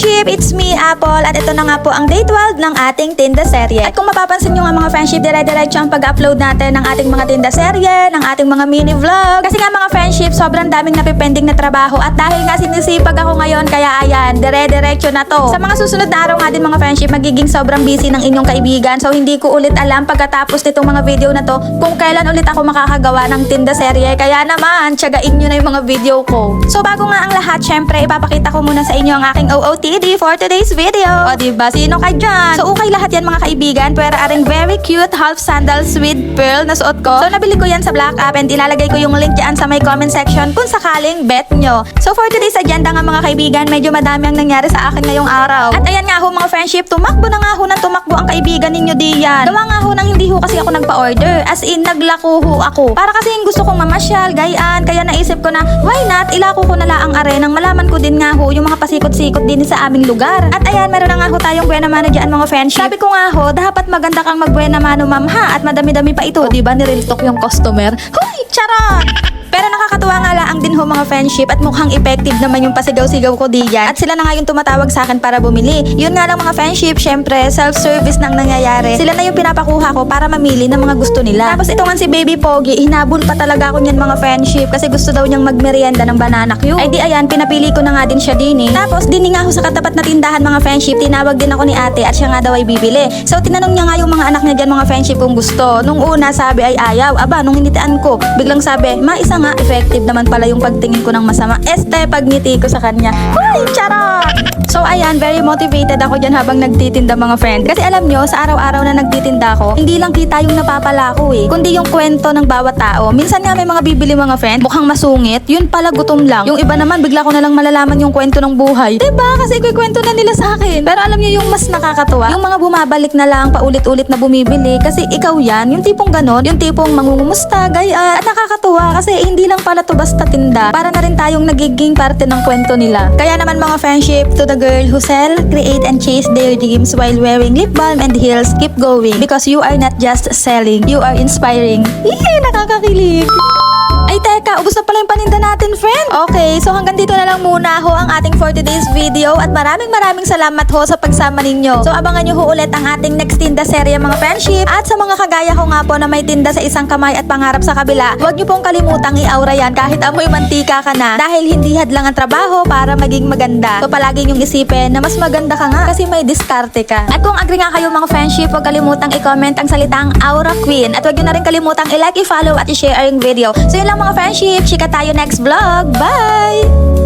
friendship, it's me, Apple, at ito na nga po ang day 12 ng ating tinda serye. At kung mapapansin nyo nga mga friendship, dire-diretso ang pag-upload natin ng ating mga tinda serye, ng ating mga mini vlog. Kasi nga mga friendship, sobrang daming napipending na trabaho at dahil nga sinisipag ako ngayon, kaya ayan, dire-diretso na to. Sa mga susunod na araw nga din mga friendship, magiging sobrang busy ng inyong kaibigan. So hindi ko ulit alam pagkatapos nitong mga video na to kung kailan ulit ako makakagawa ng tinda serye. Kaya naman, tiyagain nyo na yung mga video ko. So bago nga ang lahat, syempre, ipapakita ko muna sa inyo ang aking OOTD for today's video. O diba, sino ka dyan? So okay lahat yan mga kaibigan, pero aring very cute half sandals with pearl na suot ko. So nabili ko yan sa Black App and ilalagay ko yung link dyan sa may comment section kung sakaling bet nyo. So for today's agenda nga mga kaibigan, medyo madami ang nangyari sa akin ngayong araw. At ayan nga ho mga friendship, tumakbo na nga ho ng tumakbo ang kaibigan ninyo diyan. Gawa nga ho nang hindi ho kasi ako nagpa-order. As in, naglako ho ako. Para kasi yung gusto kong mamasyal, gayaan. Kaya naisip ko na, why not, ilako ko na lang ang are nang malaman ko din nga ho yung mga pasikot-sikot din sa aming lugar. At ayan, meron na nga ho tayong buena mano dyan mga friendship. Sabi ko nga ho, dapat maganda kang magbuena mano ma'am ha. At madami-dami pa ito. Di ba nireal talk yung customer? Huy, charot! Pero nakakatuwa nga lang ho mga friendship at mukhang effective naman yung pasigaw-sigaw ko diyan. At sila na nga yung tumatawag sa akin para bumili. Yun nga lang mga friendship, syempre self-service nang nangyayari. Sila na yung pinapakuha ko para mamili ng mga gusto nila. Tapos ito nga si Baby Pogi, hinabol pa talaga ako niyan mga friendship kasi gusto daw niyang magmerienda ng banana Q. Ay di ayan, pinapili ko na nga din siya din eh. Tapos din nga ho sa katapat na tindahan mga friendship, tinawag din ako ni ate at siya nga daw ay bibili. So tinanong niya nga yung mga anak niya dyan mga friendship kung gusto. Nung una sabi ay ayaw. Aba, nung hinitian ko, biglang sabi, ma isa nga, effective naman pala yung pagtingin ko ng masama. Este, pagngiti ko sa kanya. Huy, charot! So ayan, very motivated ako dyan habang nagtitinda mga friend. Kasi alam nyo, sa araw-araw na nagtitinda ako, hindi lang kita yung napapala ko eh, kundi yung kwento ng bawat tao. Minsan nga may mga bibili mga friend, mukhang masungit, yun pala gutom lang. Yung iba naman, bigla ko na lang malalaman yung kwento ng buhay. ba? Kasi kwento na nila sa akin. Pero alam nyo yung mas nakakatuwa, yung mga bumabalik na lang paulit-ulit na bumibili kasi ikaw yan, yung tipong ganon, yung tipong mangungumusta, gaya, at nakakatuwa kasi hindi lang pala to basta tinda. Para na rin tayong nagiging parte ng kwento nila. Kaya naman mga friendship to the girl who sell, create and chase their dreams while wearing lip balm and heels, keep going because you are not just selling, you are inspiring. Yee, nakakakilig. Ay teka, ubos na pala yung paninda natin, friend. Okay, so hanggang dito na lang muna ho ang ating for today's video at maraming maraming salamat ho sa pagsama ninyo. So abangan nyo ho ulit ang ating next tinda serye mga friendship at sa mga kagaya ko nga po na may tinda sa isang kamay at pangarap sa kabila, huwag nyo pong kalimutang i-aura yan kahit amoy mantika ka na dahil hindi hadlang ang trabaho para maging maganda. So palagi nyong isipin na mas maganda ka nga kasi may diskarte ka. At kung agree nga kayo mga friendship, huwag kalimutang i-comment ang salitang Aura Queen at huwag nyo na rin kalimutang i-like, i-follow at i-share ang video. So yun lang mga friendship, chika tayo next vlog. Bye!